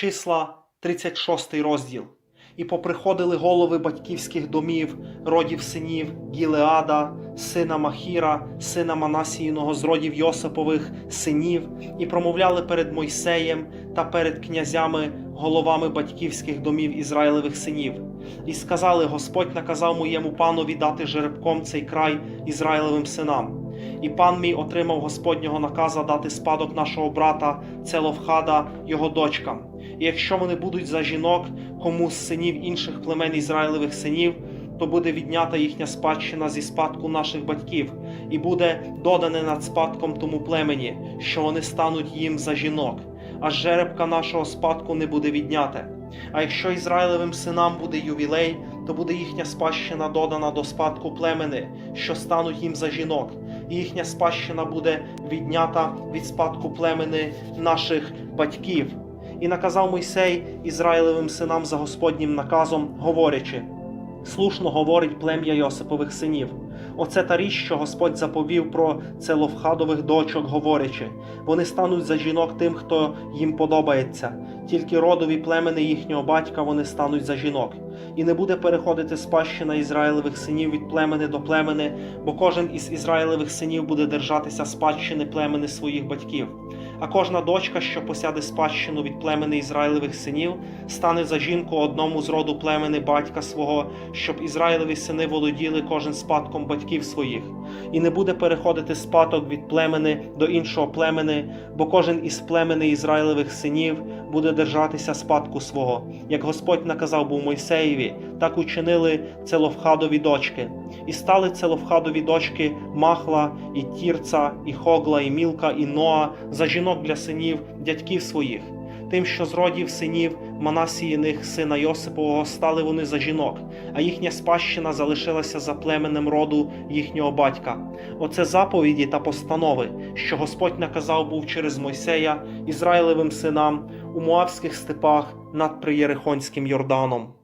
Числа 36 розділ. І поприходили голови батьківських домів, родів синів Гілеада, сина Махіра, сина Манасіїного з родів Йосипових синів, і промовляли перед Мойсеєм та перед князями, головами батьківських домів Ізраїлевих синів. І сказали: Господь наказав моєму панові дати жеребком цей край Ізраїлевим синам. І пан мій отримав Господнього наказа дати спадок нашого брата Целовхада його дочкам. І якщо вони будуть за жінок, кому з синів інших племен Ізраїлевих синів, то буде віднята їхня спадщина зі спадку наших батьків, і буде додане над спадком тому племені, що вони стануть їм за жінок, аж жеребка нашого спадку не буде відняте. А якщо Ізраїлевим синам буде ювілей, то буде їхня спадщина додана до спадку племени, що стануть їм за жінок, їхня спадщина буде віднята від спадку племени наших батьків. І наказав Мойсей Ізраїлевим синам за Господнім наказом, говорячи: Слушно говорить плем'я Йосипових синів. Оце та річ, що Господь заповів про целовхадових дочок, говорячи: вони стануть за жінок тим, хто їм подобається, тільки родові племени їхнього батька вони стануть за жінок. І не буде переходити спадщина Ізраїлевих синів від племени до племени, бо кожен із Ізраїлевих синів буде держатися спадщини племени своїх батьків. А кожна дочка, що посяде спадщину від племени Ізраїлевих синів, стане за жінку одному з роду племени батька свого, щоб Ізраїлеві сини володіли кожен спадком батьків своїх, і не буде переходити спадок від племени до іншого племени, бо кожен із племени Ізраїлевих синів буде держатися спадку свого, як Господь наказав був Мойсеєві, так учинили целовхадові дочки. І стали целовхадові дочки Махла, і Тірца, і Хогла, і Мілка, і Ноа за жінок для синів дядьків своїх. Тим, що з родів синів Манасіїних сина Йосипового стали вони за жінок, а їхня спадщина залишилася за племенем роду їхнього батька. Оце заповіді та постанови, що Господь наказав був через Мойсея Ізраїлевим синам у Моавських степах над Приєрихонським Йорданом.